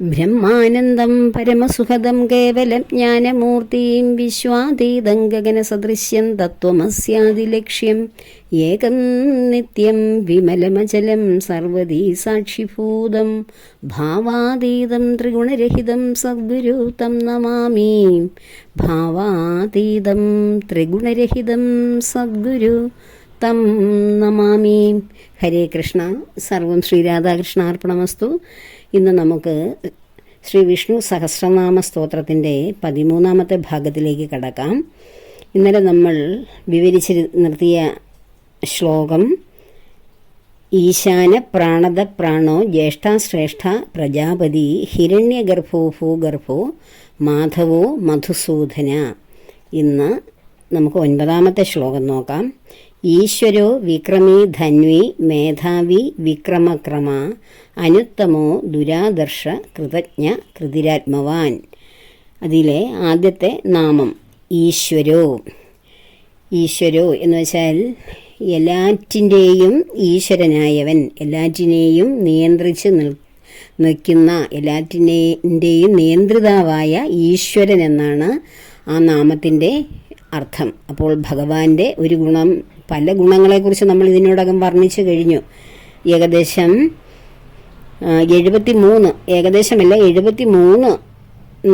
ബ്രഹ്മാനന്ദം പരമസുഖദം കേവലം ജ്ഞാനമൂർത്തിയും വിശ്വാതീതം ഗഗനസദൃശ്യം തത്വമസ്യാദിലക്ഷ്യം ഏകം നിത്യം വിമലമചലം സർവതീ സാക്ഷിഭൂതം ഭാവാതീതം ത്രിഗുണരഹിതം സദ്ഗുരു തം നമാമി. ഭാവാതീതം ത്രിഗുണരഹിതം സദ്ഗുരു തം നമാമി. ഹരേ കൃഷ്ണ. സർവം ശ്രീ രാധാകൃഷ്ണാർപ്പണമസ്തു. ഇന്ന് നമുക്ക് ശ്രീ വിഷ്ണു സഹസ്രനാമ സ്തോത്രത്തിന്റെ പതിമൂന്നാമത്തെ ഭാഗത്തിലേക്ക് കടക്കാം. ഇന്നലെ നമ്മൾ വിവരിച്ച് നിർത്തിയ ശ്ലോകം ഈശാന പ്രാണത പ്രാണോ ജ്യേഷ്ഠാശ്രേഷ്ഠ പ്രജാപതി ഹിരണ്യഗർഭോ ഭൂഗർഭോ മാധവോ മധുസൂദന. ഇന്ന് നമുക്ക് ഒൻപതാമത്തെ ശ്ലോകം നോക്കാം. ഈശ്വരോ വിക്രമി ധന്വി മേധാവി വിക്രമക്രമ അനുത്തമോ ദുരാദർശ കൃതജ്ഞ കൃതിരാത്മവാൻ. അതിലെ ആദ്യത്തെ നാമം ഈശ്വരോ. ഈശ്വരോ എന്ന് വെച്ചാൽ എല്ലാറ്റിന്റെയും ഈശ്വരനായവൻ എല്ലാറ്റിനെയും നിയന്ത്രിച്ച് നിൽ നിൽക്കുന്ന എല്ലാറ്റിനെയും നിയന്ത്രിതാവായ ഈശ്വരൻ എന്നാണ് ആ നാമത്തിന്റെ അർത്ഥം. അപ്പോൾ ഭഗവാന്റെ ഒരു ഗുണം പല ഗുണങ്ങളെക്കുറിച്ച് നമ്മൾ ഇതിനോടകം വർണിച്ചു കഴിഞ്ഞു. ഏകദേശം എഴുപത്തി മൂന്ന് ഏകദേശമല്ല എഴുപത്തി മൂന്ന്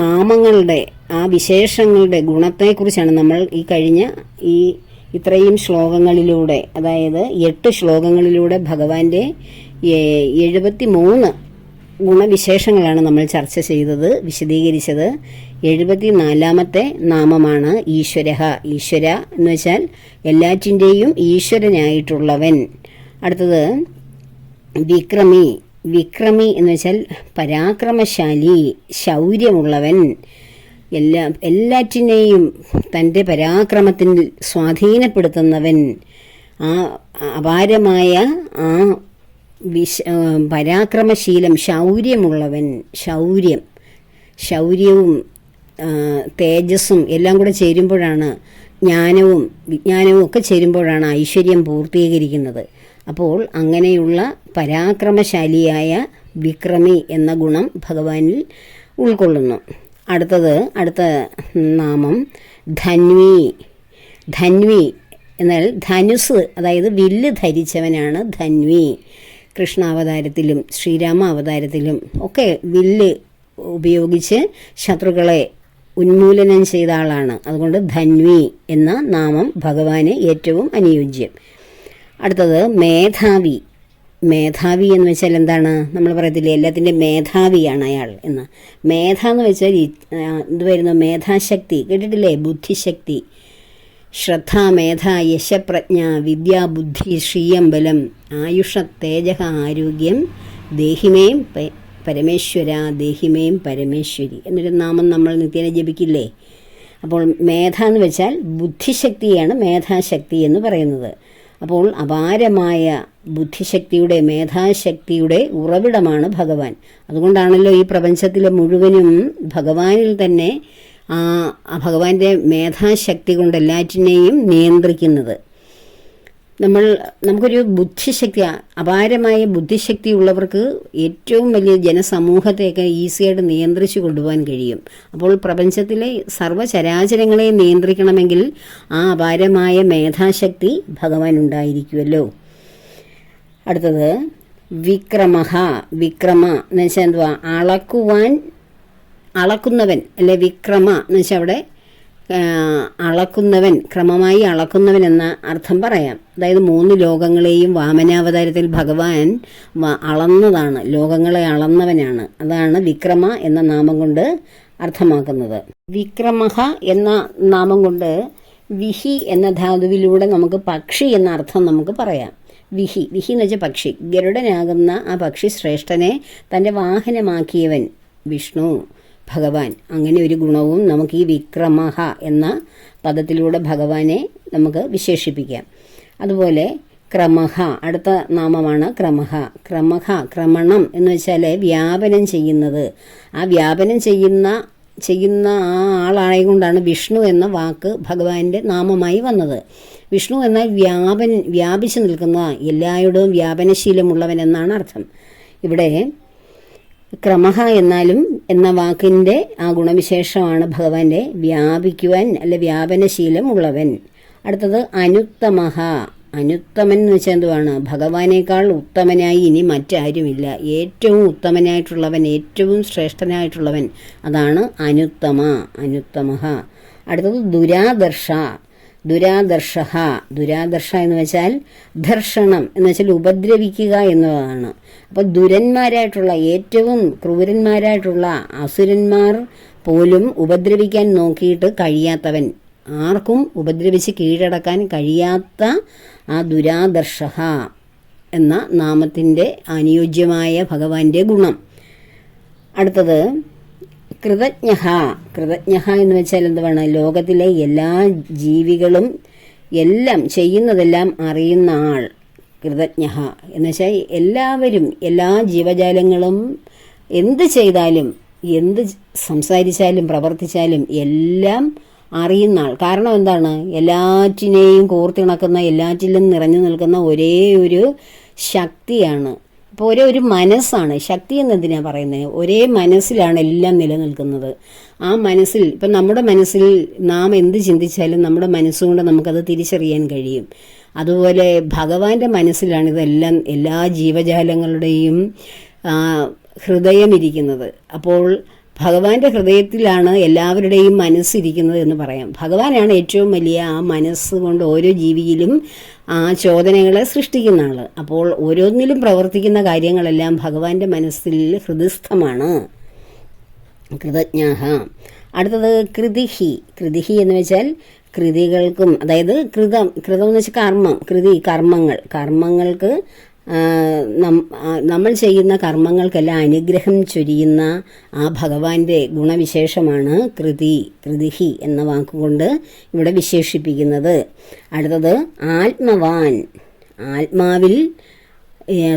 നാമങ്ങളുടെ ആ വിശേഷങ്ങളുടെ ഗുണത്തെക്കുറിച്ചാണ് നമ്മൾ ഈ കഴിഞ്ഞ ഈ ഇത്രയും ശ്ലോകങ്ങളിലൂടെ അതായത് എട്ട് ശ്ലോകങ്ങളിലൂടെ ഭഗവാന്റെ എഴുപത്തി മൂന്ന് ഗുണവിശേഷങ്ങളാണ് നമ്മൾ ചർച്ച ചെയ്തത് വിശദീകരിച്ചത്. എഴുപത്തി നാലാമത്തെ നാമമാണ് ഈശ്വരഹ. ഈശ്വര എന്ന് വെച്ചാൽ എല്ലാറ്റിന്റെയും ഈശ്വരനായിട്ടുള്ളവൻ. അടുത്തത് വിക്രമി. വിക്രമി എന്ന് വെച്ചാൽ പരാക്രമശാലി ശൗര്യമുള്ളവൻ. എല്ലാ എല്ലാറ്റിനെയും തന്റെ പരാക്രമത്തിൽ സ്വാധീനപ്പെടുത്തുന്നവൻ. ആ അപാരമായ ആ വിശ പരാക്രമശീലം ശൗര്യമുള്ളവൻ ശൗര്യം. ശൗര്യവും തേജസ്സും എല്ലാം കൂടെ ചേരുമ്പോഴാണ് ജ്ഞാനവും വിജ്ഞാനവും ഒക്കെ ചേരുമ്പോഴാണ് ഐശ്വര്യം പൂർത്തീകരിക്കുന്നത്. അപ്പോൾ അങ്ങനെയുള്ള പരാക്രമശാലിയായ വിക്രമി എന്ന ഗുണം ഭഗവാനിൽ ഉൾക്കൊള്ളുന്നു. അടുത്തത് അടുത്ത നാമം ധന്വി. ധന്വി എന്നാൽ ധനുസ് അതായത് വില്ല് ധരിച്ചവനാണ് ധന്വി. കൃഷ്ണാവതാരത്തിലും ശ്രീരാമ അവതാരത്തിലും ഒക്കെ വില്ല് ഉപയോഗിച്ച് ശത്രുക്കളെ ഉന്മൂലനം ചെയ്ത ആളാണ്. അതുകൊണ്ട് ധന്വി എന്ന നാമം ഭഗവാന് ഏറ്റവും അനുയോജ്യം. അടുത്തത് മേധാവി. മേധാവി എന്ന് വെച്ചാൽ എന്താണ്? നമ്മൾ പറയത്തില്ലേ എല്ലാത്തിന്റെ മേധാവിയാണ് അയാൾ എന്ന്. മേധ എന്ന് വെച്ചാൽ ഇത് വരുന്ന? മേധാശക്തി. കേട്ടിട്ടില്ലേ? ബുദ്ധിശക്തി. ശ്രദ്ധ മേധ യശപ്രജ്ഞ വിദ്യാബുദ്ധി ശ്രീയമ്പലം ആയുഷ തേജ ആരോഗ്യം ദേഹിമേം പരമേശ്വര ദേഹിമേം പരമേശ്വരി എന്നൊരു നാമം നമ്മൾ നിത്യേന ജപിക്കില്ലേ? അപ്പോൾ മേധ എന്ന് വെച്ചാൽ ബുദ്ധിശക്തിയാണ് മേധാശക്തി എന്ന് പറയുന്നത്. അപ്പോൾ അപാരമായ ബുദ്ധിശക്തിയുടെ മേധാശക്തിയുടെ ഉറവിടമാണ് ഭഗവാൻ. അതുകൊണ്ടാണല്ലോ ഈ പ്രപഞ്ചത്തിലെ മുഴുവനും ഭഗവാനിൽ തന്നെ ഭഗവാന്റെ മേധാശക്തി കൊണ്ട് എല്ലാറ്റിനെയും നിയന്ത്രിക്കുന്നത്. നമ്മൾ നമുക്കൊരു ബുദ്ധിശക്തി അപാരമായ ബുദ്ധിശക്തി ഉള്ളവർക്ക് ഏറ്റവും വലിയ ജനസമൂഹത്തെയൊക്കെ ഈസിയായിട്ട് നിയന്ത്രിച്ചു കൊണ്ടുപോകാൻ കഴിയും. അപ്പോൾ പ്രപഞ്ചത്തിലെ സർവചരാചരങ്ങളെ നിയന്ത്രിക്കണമെങ്കിൽ ആ അപാരമായ മേധാശക്തി ഭഗവാൻ ഉണ്ടായിരിക്കുമല്ലോ അടുത്തത് വിക്രമഹ വിക്രമ എന്ന് വെച്ചാൽ എന്തുവാ? അളക്കുവാൻ അളക്കുന്നവൻ അല്ലെ വിക്രമ എന്ന് വെച്ചാൽ അവിടെ അളക്കുന്നവൻ ക്രമമായി അളക്കുന്നവൻ എന്ന അർത്ഥം പറയാം. അതായത് മൂന്ന് ലോകങ്ങളെയും വാമനാവതാരത്തിൽ ഭഗവാൻ അളന്നതാണ് ലോകങ്ങളെ അളന്നവനാണ്. അതാണ് വിക്രമ എന്ന നാമം കൊണ്ട് അർത്ഥമാക്കുന്നത്. വിക്രമഹ എന്ന നാമം കൊണ്ട് വിഹി എന്ന ധാതുവിലൂടെ നമുക്ക് പക്ഷി എന്ന അർത്ഥം നമുക്ക് പറയാം. വിഹി വിഹി എന്ന് വെച്ചാൽ പക്ഷി. ഗരുഡനാകുന്ന ആ പക്ഷി ശ്രേഷ്ഠനെ തന്റെ വാഹനമാക്കിയവൻ വിഷ്ണു. ഭഗവാൻ. അങ്ങനെ ഒരു ഗുണവും നമുക്ക് ഈ വിക്രമഹ എന്ന പദത്തിലൂടെ ഭഗവാനെ നമുക്ക് വിശേഷിപ്പിക്കാം. അതുപോലെ ക്രമഹ അടുത്ത നാമമാണ് ക്രമഹ. ക്രമഹ ക്രമണം എന്ന് വെച്ചാൽ വ്യാപനം ചെയ്യുന്നത്. ആ വ്യാപനം ചെയ്യുന്ന ചെയ്യുന്ന ആ ആളായതുകൊണ്ടാണ് വിഷ്ണു എന്ന വാക്ക് ഭഗവാന്റെ നാമമായി വന്നത്. വിഷ്ണു എന്നാൽ വ്യാപൻ വ്യാപിച്ചു നിൽക്കുന്ന എല്ലായിടവും വ്യാപനശീലമുള്ളവൻ എന്നാണ് അർത്ഥം. ഇവിടെ ക്രമഹ എന്നാലും എന്ന വാക്കിന്റെ ആ ഗുണവിശേഷമാണ് ഭഗവാന്റെ വ്യാപിക്കുവാൻ അല്ലെ വ്യാപനശീലം ഉള്ളവൻ. അടുത്തത് അനുത്തമഹ. അനുത്തമൻ എന്ന് വെച്ചാൽ എന്തുവാണ്? ഭഗവാനേക്കാൾ ഉത്തമനായി ഇനി മറ്റാരുമില്ല. ഏറ്റവും ഉത്തമനായിട്ടുള്ളവൻ ഏറ്റവും ശ്രേഷ്ഠനായിട്ടുള്ളവൻ അതാണ് അനുത്തമ. അനുത്തമഹ. അടുത്തത് ദുരാദർശ. ദുരാദർശ ദുരാദർഷ എന്ന് വെച്ചാൽ ധർഷണം എന്ന് വെച്ചാൽ ഉപദ്രവിക്കുക എന്നതാണ്. അപ്പോൾ ദുരന്മാരായിട്ടുള്ള ഏറ്റവും ക്രൂരന്മാരായിട്ടുള്ള അസുരന്മാർ പോലും ഉപദ്രവിക്കാൻ നോക്കിയിട്ട് കഴിയാത്തവൻ ആർക്കും ഉപദ്രവിച്ച് കീഴടക്കാൻ കഴിയാത്ത ആ ദുരാദർഷ എന്ന നാമത്തിന്റെ അനുയോജ്യമായ ഭഗവാന്റെ ഗുണം. അടുത്തത് കൃതജ്ഞ കൃതജ്ഞ എന്ന് വെച്ചാൽ എന്തുവാണ് ലോകത്തിലെ എല്ലാ ജീവികളും എല്ലാം ചെയ്യുന്നതെല്ലാം അറിയുന്ന ആൾ കൃതജ്ഞ എന്ന് വെച്ചാൽ എല്ലാവരും എല്ലാ ജീവജാലങ്ങളും എന്ത് ചെയ്താലും എന്ത് സംസാരിച്ചാലും പ്രവർത്തിച്ചാലും എല്ലാം അറിയുന്ന ആൾ. കാരണം എന്താണ്? എല്ലാറ്റിനെയും കോർത്തിണക്കുന്ന എല്ലാറ്റിലും നിറഞ്ഞു നിൽക്കുന്ന ഒരേ ഒരു ശക്തിയാണ് ഇപ്പോൾ ഒരേ ഒരു മനസ്സാണ്. ശക്തി എന്നതിനാണ് പറയുന്നത് ഒരേ മനസ്സിലാണ് എല്ലാം നിലനിൽക്കുന്നത്. ആ മനസ്സിൽ ഇപ്പം നമ്മുടെ മനസ്സിൽ നാം എന്ത് ചിന്തിച്ചാലും നമ്മുടെ മനസ്സുകൊണ്ട് നമുക്കത് തിരിച്ചറിയാൻ കഴിയും. അതുപോലെ ഭഗവാന്റെ മനസ്സിലാണ് ഇതെല്ലാം എല്ലാ ജീവജാലങ്ങളുടെയും ഹൃദയമിരിക്കുന്നത്. അപ്പോൾ ഭഗവാന്റെ ഹൃദയത്തിലാണ് എല്ലാവരുടെയും മനസ്സിരിക്കുന്നത് എന്ന് പറയാം. ഭഗവാനാണ് ഏറ്റവും വലിയ ആ മനസ്സ് കൊണ്ട് ഓരോ ജീവിയിലും ആ ചോദനകളെ സൃഷ്ടിക്കുന്ന ആൾ. അപ്പോൾ ഓരോന്നിലും പ്രവർത്തിക്കുന്ന കാര്യങ്ങളെല്ലാം ഭഗവാന്റെ മനസ്സിൽ ഹൃദയസ്ഥമാണ്. കൃതജ്ഞാഹ. അടുത്തത് കൃതിഹി. കൃതിഹി എന്ന് വെച്ചാൽ കൃതികൾക്കും അതായത് കൃതം കൃതം എന്ന് വെച്ചാൽ കർമ്മം കൃതി കർമ്മങ്ങൾ. കർമ്മങ്ങൾക്ക് നമ്മൾ ചെയ്യുന്ന കർമ്മങ്ങൾക്കെല്ലാം അനുഗ്രഹം ചൊരിയുന്ന ആ ഭഗവാന്റെ ഗുണവിശേഷമാണ് കൃതി കൃതിഹി എന്ന വാക്കുകൊണ്ട് ഇവിടെ വിശേഷിപ്പിക്കുന്നത്. അടുത്തത് ആത്മവാൻ. ആത്മാവിൽ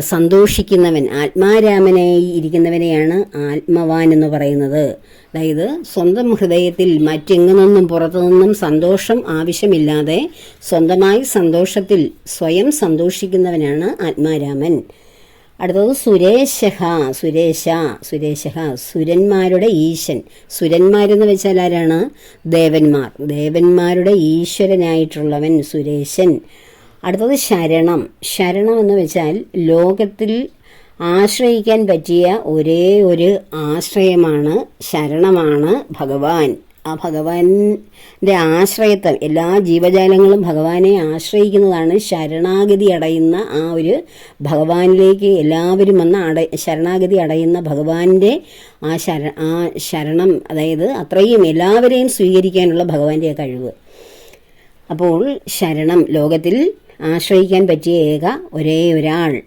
സന്തോഷിക്കുന്നവൻ ആത്മാരാമനായി ഇരിക്കുന്നവനെയാണ് ആത്മവാൻ എന്ന് പറയുന്നത്. അതായത് സ്വന്തം ഹൃദയത്തിൽ മറ്റെങ്ങു നിന്നും പുറത്തു നിന്നും സന്തോഷം ആവശ്യമില്ലാതെ സ്വന്തമായി സന്തോഷത്തിൽ സ്വയം സന്തോഷിക്കുന്നവനാണ് ആത്മാരാമൻ. അടുത്തത് സുരേശഹ സുരേശ സുരേശഹ സുരന്മാരുടെ ഈശൻ സുരന്മാരെന്ന് വെച്ചാൽ ആരാണ്? ദേവന്മാർ. ദേവന്മാരുടെ ഈശ്വരനായിട്ടുള്ളവൻ സുരേശൻ. അടുത്തത് ശരണം. ശരണം എന്ന് വെച്ചാൽ ലോകത്തിൽ ആശ്രയിക്കാൻ പറ്റിയ ഒരേ ഒരു ആശ്രയമാണ് ശരണമാണ് ഭഗവാൻ. ആ ഭഗവാന്റെ ആശ്രയത്വം എല്ലാ ജീവജാലങ്ങളും ഭഗവാനെ ആശ്രയിക്കുന്നതാണ് ശരണാഗതി അടയുന്ന ആ ഒരു ഭഗവാനിലേക്ക് എല്ലാവരും വന്ന് അട ശരണാഗതി അടയുന്ന ഭഗവാന്റെ ആ ശര ആ ശരണം അതായത് അത്രയും എല്ലാവരെയും സ്വീകരിക്കാനുള്ള ഭഗവാന്റെ കഴിവ്. അപ്പോൾ ശരണം ലോകത്തിൽ ആശ്രയിക്കാൻ പറ്റിയ ഏക ഒരേ ഒരാൾ.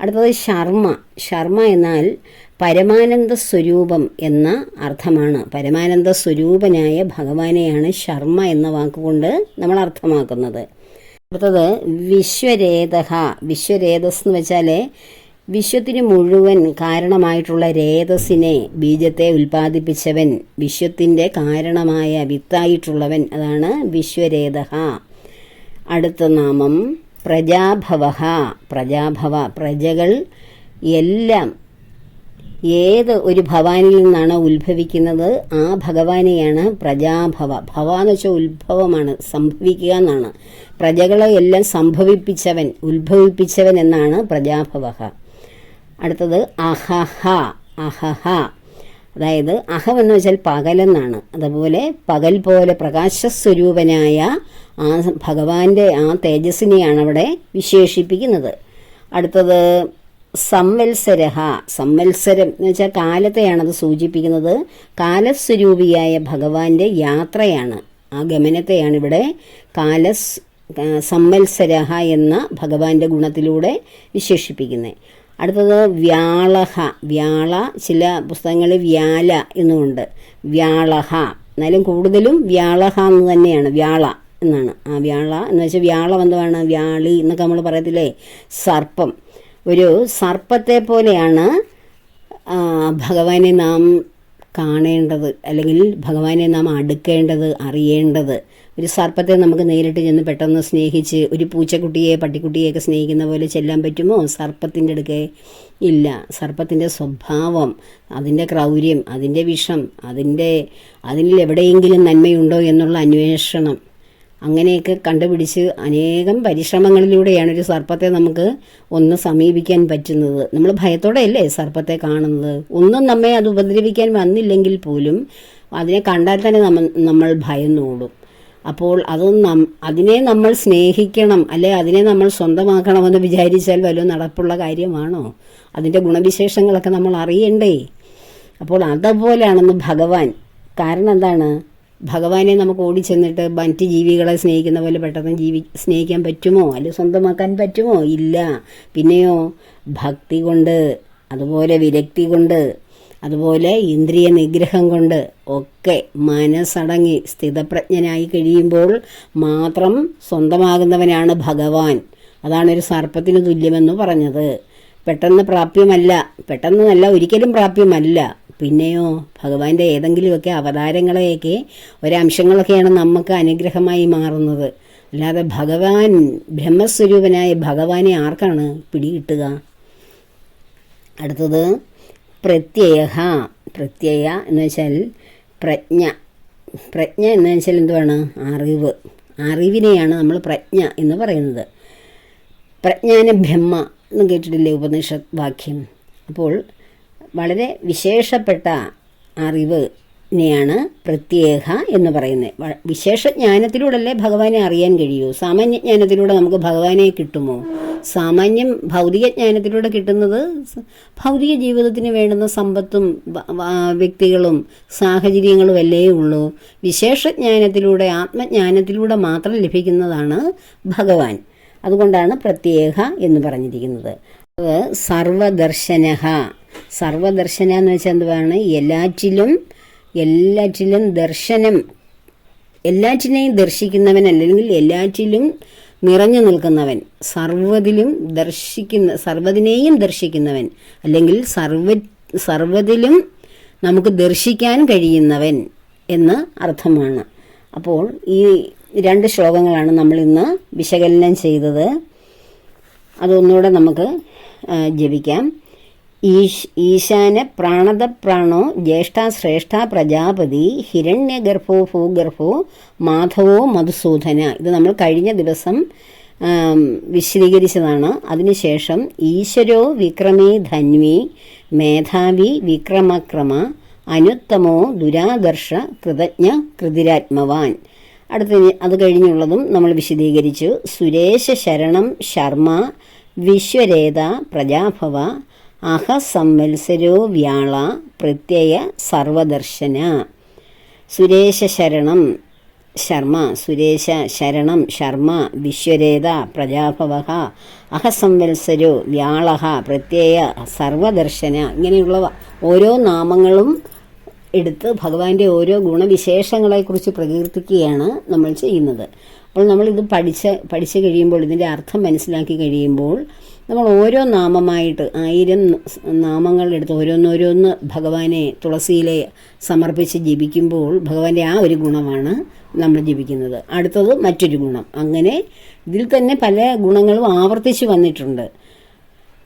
അടുത്തത് ശർമ്മ. ശർമ്മ എന്നാൽ പരമാനന്ദ സ്വരൂപം എന്ന അർത്ഥമാണ്. പരമാനന്ദ സ്വരൂപനായ ഭഗവാനെയാണ് ശർമ്മ എന്ന വാക്കുകൊണ്ട് നമ്മൾ അർത്ഥമാക്കുന്നത്. അടുത്തത് വിശ്വരേതഹ. വിശ്വരേതസ് എന്ന് വെച്ചാൽ വിശ്വത്തിന് മുഴുവൻ കാരണമായിട്ടുള്ള രേതസിനെ ബീജത്തെ ഉൽപ്പാദിപ്പിച്ചവൻ വിശ്വത്തിന്റെ കാരണമായ വിത്തായിട്ടുള്ളവൻ അതാണ് വിശ്വരേതഹ. അടുത്ത നാമം പ്രജാഭവ പ്രജാഭവ പ്രജകൾ എല്ലാം ഏത് ഒരു ഭവാനിൽ നിന്നാണ് ഉത്ഭവിക്കുന്നത് ആ ഭഗവാനെയാണ് പ്രജാഭവ. ഭവ എന്ന് വെച്ചാൽ ഉത്ഭവമാണ് സംഭവിക്കുക എന്നാണ്. പ്രജകളെ എല്ലാം സംഭവിപ്പിച്ചവൻ ഉത്ഭവിപ്പിച്ചവൻ എന്നാണ് പ്രജാഭവ അടുത്തത് അഹഹ. അഹഹ. അതായത് അഹം എന്ന് വെച്ചാൽ പകലെന്നാണ്. അതുപോലെ പകൽ പോലെ പ്രകാശസ്വരൂപനായ ആ ഭഗവാന്റെ ആ തേജസ്സിനെയാണ് അവിടെ വിശേഷിപ്പിക്കുന്നത്. അടുത്തത് സംവത്സരഹ. സംവത്സരം എന്ന് വെച്ചാൽ കാലത്തെയാണത് സൂചിപ്പിക്കുന്നത്. കാലസ്വരൂപിയായ ഭഗവാന്റെ യാത്രയാണ്. ആ ഗമനത്തെയാണ് ഇവിടെ കാലസ് സംവത്സരഹ എന്ന ഭഗവാന്റെ ഗുണത്തിലൂടെ വിശേഷിപ്പിക്കുന്നത്. അടുത്തത് വ്യാളഹ. വ്യാള ചില പുസ്തകങ്ങളിൽ വ്യാല എന്നുമുണ്ട്. വ്യാളഹ. എന്നാലും കൂടുതലും വ്യാളഹ എന്ന് തന്നെയാണ്. വ്യാള എന്നാണ്. ആ വ്യാള എന്ന് വെച്ചാൽ വ്യാള എന്തുവാണ്? വ്യാളി എന്നൊക്കെ നമ്മൾ പറയത്തില്ലേ? സർപ്പം. ഒരു സർപ്പത്തെ പോലെയാണ് ഭഗവാനെ നാം കാണേണ്ടത് അല്ലെങ്കിൽ ഭഗവാനെ നാം അടുക്കേണ്ടത് അറിയേണ്ടത്. ഒരു സർപ്പത്തെ നമുക്ക് നേരിട്ട് ചെന്ന് പെട്ടെന്ന് സ്നേഹിച്ച് ഒരു പൂച്ചക്കുട്ടിയെ പട്ടിക്കുട്ടിയെയൊക്കെ സ്നേഹിക്കുന്ന പോലെ ചെല്ലാൻ പറ്റുമോ? സർപ്പത്തിന്റെ അടുക്കെ ഇല്ല. സർപ്പത്തിന്റെ സ്വഭാവം അതിന്റെ ക്രൗര്യം അതിന്റെ വിഷം അതിന്റെ അതിൽ എവിടെയെങ്കിലും നന്മയുണ്ടോ എന്നുള്ള അന്വേഷണം. അങ്ങനെയൊക്കെ കണ്ടുപിടിച്ച് അനേകം പരിശ്രമങ്ങളിലൂടെയാണ് ഒരു സർപ്പത്തെ നമുക്ക് ഒന്ന് സമീപിക്കാൻ പറ്റുന്നത്. നമ്മൾ ഭയത്തോടെയല്ലേ സർപ്പത്തെ കാണുന്നത്? ഒന്നും നമ്മെ അത് ഉപദ്രവിക്കാൻ വന്നില്ലെങ്കിൽ പോലും അതിനെ കണ്ടാൽ തന്നെ നമ്മൾ നമ്മൾ ഭയന്നോടും. അപ്പോൾ അത് അതിനെ നമ്മൾ സ്നേഹിക്കണം അല്ലെ? അതിനെ നമ്മൾ സ്വന്തമാക്കണമെന്ന് വിചാരിച്ചാൽ വല്ല നടപ്പുള്ള കാര്യമാണോ? അതിന്റെ ഗുണവിശേഷങ്ങളൊക്കെ നമ്മൾ അറിയണ്ടേ? അപ്പോൾ അതുപോലെയാണെന്ന് ഭഗവാൻ. കാരണം എന്താണ്? ഭഗവാനെ നമുക്ക് ഓടിച്ചെന്നിട്ട് മറ്റ് ജീവികളെ സ്നേഹിക്കുന്ന പോലെ പെട്ടെന്ന് ജീവി സ്നേഹിക്കാൻ പറ്റുമോ? അല്ലെ സ്വന്തമാക്കാൻ പറ്റുമോ? ഇല്ല. പിന്നെയോ ഭക്തി കൊണ്ട് അതുപോലെ വിരക്തി കൊണ്ട് അതുപോലെ ഇന്ദ്രിയ നിഗ്രഹം കൊണ്ട് ഒക്കെ മനസ്സടങ്ങി സ്ഥിതപ്രജ്ഞനായി കഴിയുമ്പോൾ മാത്രം സ്വന്തമാകുന്നവനാണ് ഭഗവാൻ. അതാണ് ഒരു സർപ്പത്തിന് തുല്യമെന്ന് പറഞ്ഞത്. പെട്ടെന്ന് പ്രാപ്യമല്ല. പെട്ടെന്നല്ല ഒരിക്കലും പ്രാപ്യമല്ല. പിന്നെയോ ഭഗവാന്റെ ഏതെങ്കിലുമൊക്കെ അവതാരങ്ങളെയൊക്കെ ഒരംശങ്ങളൊക്കെയാണ് നമുക്ക് അനുഗ്രഹമായി മാറുന്നത്. അല്ലാതെ ഭഗവാൻ ബ്രഹ്മസ്വരൂപനായ ഭഗവാനെ ആർക്കാണ് പിടികിട്ടുക? അടുത്തത് പ്രത്യയ പ്രത്യയ എന്ന് വെച്ചാൽ പ്രജ്ഞ. പ്രജ്ഞ എന്ന് വെച്ചാൽ എന്തുവാണ്? അറിവ്. അറിവിനെയാണ് നമ്മൾ പ്രജ്ഞ എന്ന് പറയുന്നത്. പ്രജ്ഞാന ബ്രഹ്മ എന്ന് കേട്ടിട്ടില്ലേ ഉപനിഷത് വാക്യം? അപ്പോൾ വളരെ വിശേഷപ്പെട്ട അറിവിനെയാണ് പ്രത്യേക എന്ന് പറയുന്നത് വ- വിശേഷജ്ഞാനത്തിലൂടെയല്ലേ ഭഗവാനെ അറിയാൻ കഴിയൂ? സാമാന്യ ജ്ഞാനത്തിലൂടെ നമുക്ക് ഭഗവാനെ കിട്ടുമോ? സാമാന്യം ഭൗതിക ജ്ഞാനത്തിലൂടെ കിട്ടുന്നത് ഭൗതിക ജീവിതത്തിന് വേണ്ടുന്ന സമ്പത്തും വ്യക്തികളും സാഹചര്യങ്ങളും അല്ലേ ഉള്ളൂ വിശേഷജ്ഞാനത്തിലൂടെ ആത്മജ്ഞാനത്തിലൂടെ മാത്രം ലഭിക്കുന്നതാണ് ഭഗവാൻ. അതുകൊണ്ടാണ് പ്രത്യേക എന്ന് പറഞ്ഞിരിക്കുന്നത്. സർവദർശന സർവദർശന എന്ന് വെച്ചാൽ എന്താണ് എല്ലാറ്റിലും എല്ലാറ്റിലും ദർശനം എല്ലാറ്റിനെയും ദർശിക്കുന്നവൻ അല്ലെങ്കിൽ എല്ലാറ്റിലും നിറഞ്ഞു നിൽക്കുന്നവൻ സർവതിലും ദർശിക്കുന്ന സർവതിനെയും ദർശിക്കുന്നവൻ അല്ലെങ്കിൽ സർവ സർവതിലും നമുക്ക് ദർശിക്കാൻ കഴിയുന്നവൻ എന്ന് അർത്ഥമാണ്. അപ്പോൾ ഈ രണ്ട് ശ്ലോകങ്ങളാണ് നമ്മൾ ഇന്ന് വിശകലനം ചെയ്തത്. അതൊന്നുകൂടെ നമുക്ക് ജപിക്കാം. ഈശ് ഈശാന പ്രാണത പ്രാണോ ജ്യേഷ്ഠ ശ്രേഷ്ഠ പ്രജാപതി ഹിരണ്യഗർഭോ ഭൂഗർഭോ മാധവോ മധുസൂദന. ഇത് നമ്മൾ കഴിഞ്ഞ ദിവസം വിശദീകരിച്ചതാണ്. അതിനുശേഷം ഈശ്വരോ വിക്രമേ ധന്വി മേധാവി വിക്രമക്രമ അനുത്തമോ ദുരാദർശ കൃതജ്ഞ കൃതിരാത്മവാൻ. അടുത്ത അത് കഴിഞ്ഞുള്ളതും നമ്മൾ വിശദീകരിച്ചു. സുരേശ ശരണം ശർമ്മ വിശ്വരേത പ്രജാഭവ അഹ സംവത്സരോ വ്യാള പ്രത്യയ സർവദർശന. സുരേശ ശരണം ശർമ്മ സുരേശ ശരണം ശർമ്മ വിശ്വരേത പ്രജാഭവ അഹസംവത്സരോ വ്യാള പ്രത്യയ സർവദർശന ഇങ്ങനെയുള്ള ഓരോ നാമങ്ങളും എടുത്ത് ഭഗവാന്റെ ഓരോ ഗുണവിശേഷങ്ങളെക്കുറിച്ച് പ്രകീർത്തിക്കുകയാണ് നമ്മൾ ചെയ്യുന്നത്. അപ്പോൾ നമ്മളിത് പഠിച്ച് പഠിച്ചു കഴിയുമ്പോൾ ഇതിന്റെ അർത്ഥം മനസ്സിലാക്കി കഴിയുമ്പോൾ നമ്മൾ ഓരോ നാമമായിട്ട് ആയിരം നാമങ്ങൾ എടുത്ത് ഓരോന്നോരോന്ന് ഭഗവാനെ തുളസിയിലെ സമർപ്പിച്ച് ജപിക്കുമ്പോൾ ഭഗവാന്റെ ആ ഒരു ഗുണമാണ് നമ്മൾ ജപിക്കുന്നത്. അടുത്തത് മറ്റൊരു ഗുണം. അങ്ങനെ ഇതിൽ തന്നെ പല ഗുണങ്ങളും ആവർത്തിച്ച് വന്നിട്ടുണ്ട്.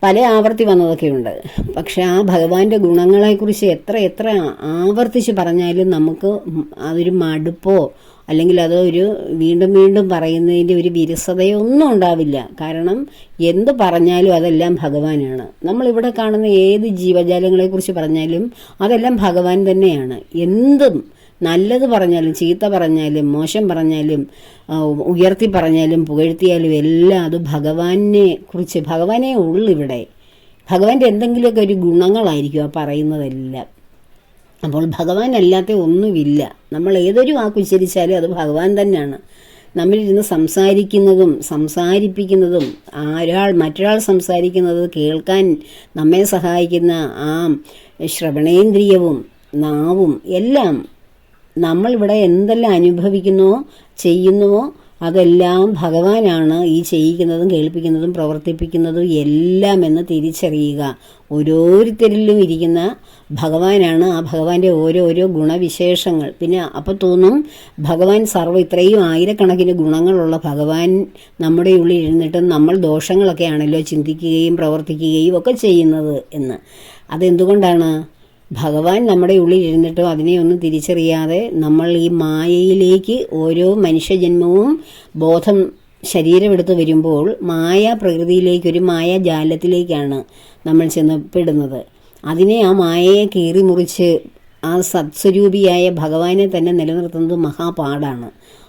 പല ആവർത്തി വന്നതൊക്കെയുണ്ട്. പക്ഷെ ആ ഭഗവാന്റെ ഗുണങ്ങളെക്കുറിച്ച് എത്ര എത്ര ആവർത്തിച്ച് പറഞ്ഞാലും നമുക്ക് അതൊരു മടുപ്പോ അല്ലെങ്കിൽ അതൊരു വീണ്ടും വീണ്ടും പറയുന്നതിന്റെ ഒരു വിരസതയോ ഒന്നും ഉണ്ടാവില്ല. കാരണം എന്ത് പറഞ്ഞാലും അതെല്ലാം ഭഗവാനാണ്. നമ്മളിവിടെ കാണുന്ന ഏത് ജീവജാലങ്ങളെക്കുറിച്ച് പറഞ്ഞാലും അതെല്ലാം ഭഗവാൻ തന്നെയാണ്. എന്തും നല്ലത് പറഞ്ഞാലും ചീത്ത പറഞ്ഞാലും മോശം പറഞ്ഞാലും ഉയർത്തി പറഞ്ഞാലും പുകഴ്ത്തിയാലും എല്ലാം അത് ഭഗവാനെ കുറിച്ച് ഭഗവാനേ ഉള്ളു ഇവിടെ. ഭഗവാന്റെ എന്തെങ്കിലുമൊക്കെ ഒരു ഗുണങ്ങളായിരിക്കും ആ പറയുന്നതെല്ലാം. അപ്പോൾ ഭഗവാൻ അല്ലാത്ത ഒന്നുമില്ല. നമ്മൾ ഏതൊരു വാക്ക് ഉച്ചരിച്ചാലും അത് ഭഗവാൻ തന്നെയാണ്. നമ്മളിരുന്ന് സംസാരിക്കുന്നതും സംസാരിപ്പിക്കുന്നതും ആരാൾ മറ്റൊരാൾ സംസാരിക്കുന്നത് കേൾക്കാൻ നമ്മെ സഹായിക്കുന്ന ആ ശ്രവണേന്ദ്രിയവും നാവും എല്ലാം നമ്മളിവിടെ എന്തെല്ലാം അനുഭവിക്കുന്നുവോ ചെയ്യുന്നുവോ അതെല്ലാം ഭഗവാനാണ് ഈ ചെയ്യിക്കുന്നതും കേൾപ്പിക്കുന്നതും പ്രവർത്തിപ്പിക്കുന്നതും എല്ലാം എന്ന് തിരിച്ചറിയുക. ഓരോരുത്തരിലും ഇരിക്കുന്ന ഭഗവാനാണ് ആ ഭഗവാന്റെ ഓരോരോ ഗുണവിശേഷങ്ങൾ. പിന്നെ അപ്പം തോന്നും ഭഗവാൻ സർവ ഇത്രയും ആയിരക്കണക്കിന് ഗുണങ്ങളുള്ള ഭഗവാൻ നമ്മുടെ ഉള്ളിൽ ഇരുന്നിട്ടും നമ്മൾ ദോഷങ്ങളൊക്കെയാണല്ലോ ചിന്തിക്കുകയും പ്രവർത്തിക്കുകയും ഒക്കെ ചെയ്യുന്നത് എന്ന്. അതെന്തുകൊണ്ടാണ്? ഭഗവാൻ നമ്മുടെ ഉള്ളിൽ ഇരുന്നിട്ടും അതിനെ ഒന്നും തിരിച്ചറിയാതെ നമ്മൾ ഈ മായയിലേക്ക് ഓരോ മനുഷ്യജന്മവും ബോധം ശരീരമെടുത്ത് വരുമ്പോൾ മായ പ്രകൃതിയിലേക്ക് ഒരു മായ ജാലത്തിലേക്കാണ് നമ്മൾ ചെന്നപ്പെടുന്നത്. അതിനെ ആ മായയെ കീറി മുറിച്ച് ആ സത്സ്വരൂപിയായ ഭഗവാനെ തന്നെ നിലനിർത്തുന്നത് മഹാപാടാണ്.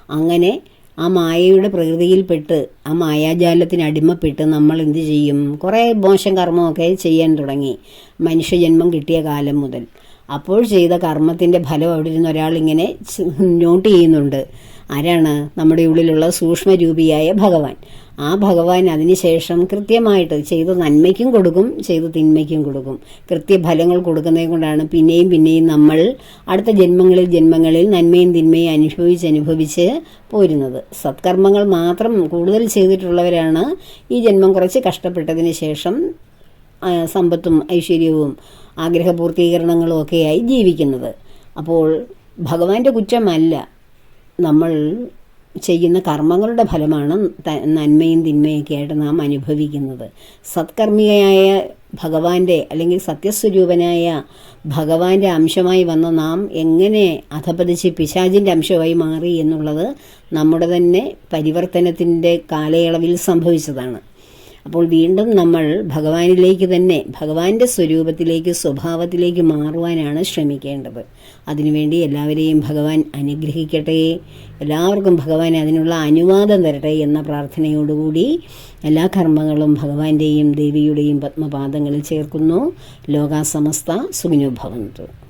അങ്ങനെ ആ മായയുടെ പ്രകൃതിയിൽപ്പെട്ട് ആ മായാജാലത്തിന് അടിമപ്പെട്ട് നമ്മൾ എന്ത് ചെയ്യും? കുറേ മോശം കർമ്മമൊക്കെ ചെയ്യാൻ തുടങ്ങി. മനുഷ്യജന്മം കിട്ടിയ കാലം മുതൽ. അപ്പോൾ ചെയ്ത കർമ്മത്തിന്റെ ഫലം അവിടെ ഇരുന്ന് ഒരാളിങ്ങനെ നോട്ട് ചെയ്യുന്നുണ്ട്. ആരാണ്? നമ്മുടെ ഉള്ളിലുള്ള സൂക്ഷ്മരൂപിയായ ഭഗവാൻ. ആ ഭഗവാൻ അതിനുശേഷം കൃത്യമായിട്ട് ചെയ്ത നന്മയ്ക്കും കൊടുക്കും ചെയ്ത തിന്മയ്ക്കും കൊടുക്കും. കൃത്യഫലങ്ങൾ കൊടുക്കുന്നത് കൊണ്ടാണ് പിന്നെയും പിന്നെയും നമ്മൾ അടുത്ത ജന്മങ്ങളിൽ ജന്മങ്ങളിൽ നന്മയും തിന്മയും അനുഭവിച്ച് അനുഭവിച്ച് പോരുന്നത്. സത്കർമ്മങ്ങൾ മാത്രം കൂടുതൽ ചെയ്തിട്ടുള്ളവരാണ് ഈ ജന്മം കുറച്ച് കഷ്ടപ്പെട്ടതിന് ശേഷം സമ്പത്തും ഐശ്വര്യവും ആഗ്രഹപൂർത്തീകരണങ്ങളും ഒക്കെയായി ജീവിക്കുന്നത്. അപ്പോൾ ഭഗവാന്റെ കുറ്റമല്ല നമ്മൾ ചെയ്യുന്ന കർമ്മങ്ങളുടെ ഫലമാണ് നന്മയും തിന്മയൊക്കെ ആയിട്ട് നാം അനുഭവിക്കുന്നത്. സത്കർമ്മികയായ ഭഗവാന്റെ അല്ലെങ്കിൽ സത്യസ്വരൂപനായ ഭഗവാന്റെ അംശമായി വന്ന നാം എങ്ങനെ അധപതിച്ച് പിശാചിന്റെ അംശമായി മാറി എന്നുള്ളത് നമ്മുടെ തന്നെ പരിവർത്തനത്തിന്റെ കാലയളവിൽ സംഭവിച്ചതാണ്. അപ്പോൾ വീണ്ടും നമ്മൾ ഭഗവാനിലേക്ക് തന്നെ ഭഗവാന്റെ സ്വരൂപത്തിലേക്ക് സ്വഭാവത്തിലേക്ക് മാറുവാനാണ് ശ്രമിക്കേണ്ടത്. അതിനുവേണ്ടി എല്ലാവരെയും ഭഗവാൻ അനുഗ്രഹിക്കട്ടെ. എല്ലാവർക്കും ഭഗവാൻ അതിനുള്ള അനുവാദം തരട്ടെ എന്ന പ്രാർത്ഥനയോടുകൂടി എല്ലാ കർമ്മങ്ങളും ഭഗവാന്റെയും ദേവിയുടെയും പത്മപാദങ്ങളിൽ ചേർക്കുന്നു. ലോകാസമസ്ത സുഖിനോ ഭവന്തു.